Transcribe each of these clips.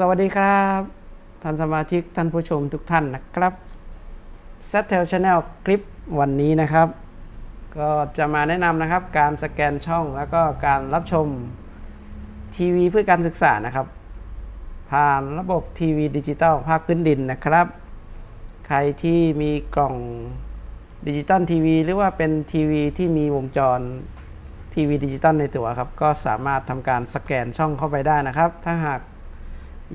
สวัสดีครับ ท่านสมาชิกท่านผู้ชมทุกท่านนะครับ s a t e l Channel คลิปวันนี้นะครับ ก็จะมาแนะนำนะครับ การสแกนช่องแล้วก็การรับชมทีวีเพื่อการศึกษานะครับ ผ่านระบบทีวีดิจิตอลภาคพื้นดินนะครับ ใครที่มีกล่องดิจิตอลทีวีหรือว่าเป็นทีวีที่มีวงจรทีวีดิจิตอลในตัวครับ ก็สามารถทำการสแกนช่องเข้าไปได้นะครับ ถ้าหาก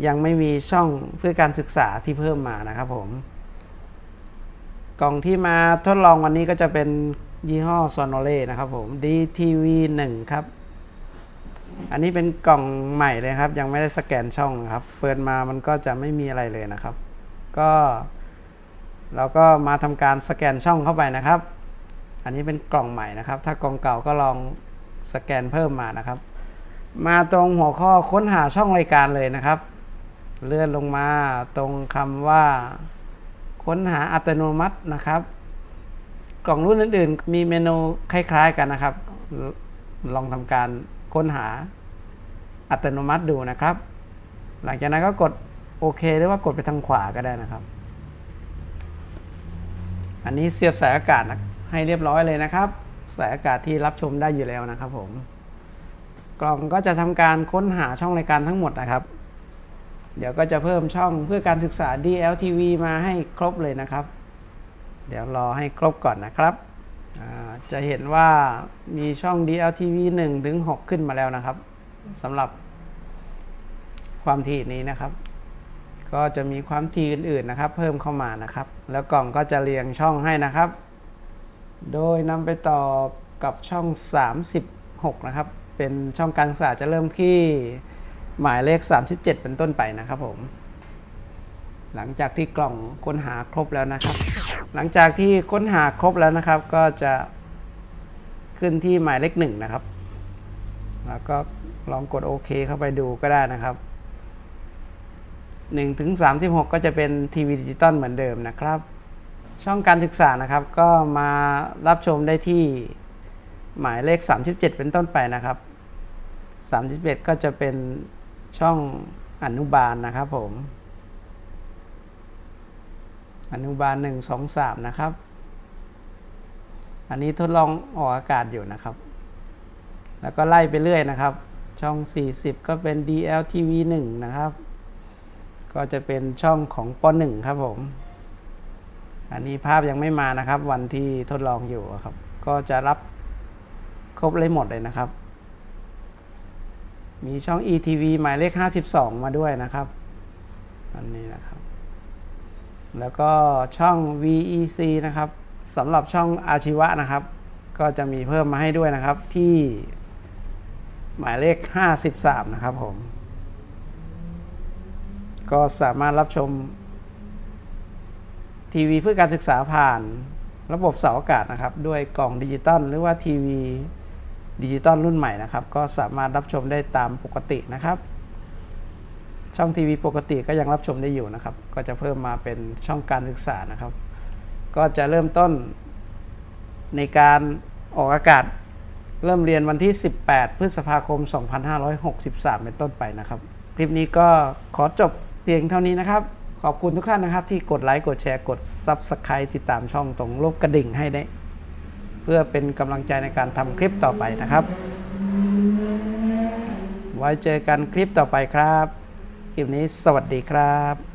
ยังไม่มีช่องเพื่อการศึกษาที่เพิ่มมานะครับผม กล่องที่มาทดลองวันนี้ก็จะเป็นยี่ห้อ Sonore นะครับผม DTV 1ครับ อันนี้เป็นกล่องใหม่เลยครับ ยังไม่ได้สแกนช่องนะครับ เปิดมามันก็จะไม่มีอะไรเลยนะครับ ก็เราก็มาทำการสแกนช่องเข้าไปนะครับ อันนี้เป็นกล่องใหม่นะครับ ถ้ากล่องเก่าก็ลองสแกนเพิ่มมานะครับ มาตรงหัวข้อค้นหาช่องรายการเลยนะครับ เลื่อนลงมาตรงคำว่า ค้นหาอัตโนมัตินะครับ กล่องรุ่นอื่นๆ มีเมนูคล้าย ๆ กันนะครับ ลองทำการค้นหาอัตโนมัติดูนะครับ หลังจากนั้นก็กดโอเคหรือว่ากดไปทางขวาก็ได้นะครับ อันนี้เสียบสายอากาศให้เรียบร้อยเลยนะครับ สายอากาศที่รับชมได้อยู่แล้วนะครับผม กล่องก็จะทำการค้นหาช่องรายการทั้งหมดนะครับ เดี๋ยวก็จะเพิ่มช่องเพื่อการศึกษา DLTV มาให้ครบเลยนะครับ เดี๋ยวรอให้ครบก่อนนะครับจะเห็นว่ามีช่อง DLTV 1ถึง6ขึ้นมาแล้วนะครับสำหรับความถี่นี้นะครับ ก็จะมีความถี่อื่นๆนะครับ เพิ่มเข้ามานะครับ แล้วกล่องก็จะเรียงช่องให้นะครับ โดยนำไปต่อกับช่อง 36 นะครับ เป็นช่องการศึกษาจะเริ่มที่ หมายเลข 37 เป็นต้นไปนะครับผม หลังจากที่กล่องค้นหาครบแล้วนะครับ หลังจากที่ค้นหาครบแล้วนะครับ ก็จะขึ้นที่หมายเลขหนึ่งนะครับ แล้วก็ลองกดโอเคเข้าไปดูก็ได้นะครับ1ถึง36 ก็จะเป็นทีวีดิจิตอลเหมือนเดิมนะครับ ช่องการศึกษานะครับ ก็มารับชมได้ที่หมายเลข 37 เป็นต้นไปนะครับ 31 ก็จะเป็น ช่องอนุบาลนะครับผม อนุบาล1 2 3นะครับ อันนี้ทดลองออกอากาศอยู่นะครับ แล้วก็ไล่ไปเรื่อยนะครับ ช่อง 40 ก็เป็น DLTV 1 นะครับ ก็จะเป็นช่องของป .1 ครับผม อันนี้ภาพยังไม่มานะครับ วันที่ทดลองอยู่ครับ ก็จะรับครบเลยหมดเลยนะครับ มีช่อง ETV หมายเลข 52 มาด้วยนะครับอันนี้นะครับ แล้วก็ช่อง VEC นะครับสำหรับช่องอาชีวะนะครับ ก็จะมีเพิ่มมาให้ด้วยนะครับที่หมายเลข 53 นะครับผม ก็สามารถรับชม ทีวีเพื่อการศึกษาผ่านระบบเสาอากาศนะครับ ด้วยกล่องดิจิตอลหรือว่าทีวี ดิจิตอลรุ่นใหม่นะครับ ก็สามารถรับชมได้ตามปกตินะครับ ช่องทีวีปกติก็ยังรับชมได้อยู่นะครับ ก็จะเพิ่มมาเป็นช่องการศึกษานะครับ ก็จะเริ่มต้นในการออกอากาศเริ่มเรียนวันที่ 18 พฤษภาคม 2563 เป็นต้นไปนะครับ คลิปนี้ก็ขอจบเพียงเท่านี้นะครับ ขอบคุณทุกท่านนะครับ ที่กดไลค์ กดแชร์ กด Subscribe ติดตามช่องตรงรูปกระดิ่งให้ได้ เพื่อเป็นกำลังใจในการทำคลิปต่อไปนะครับ ไว้เจอกันคลิปต่อไปครับ คลิปนี้สวัสดีครับ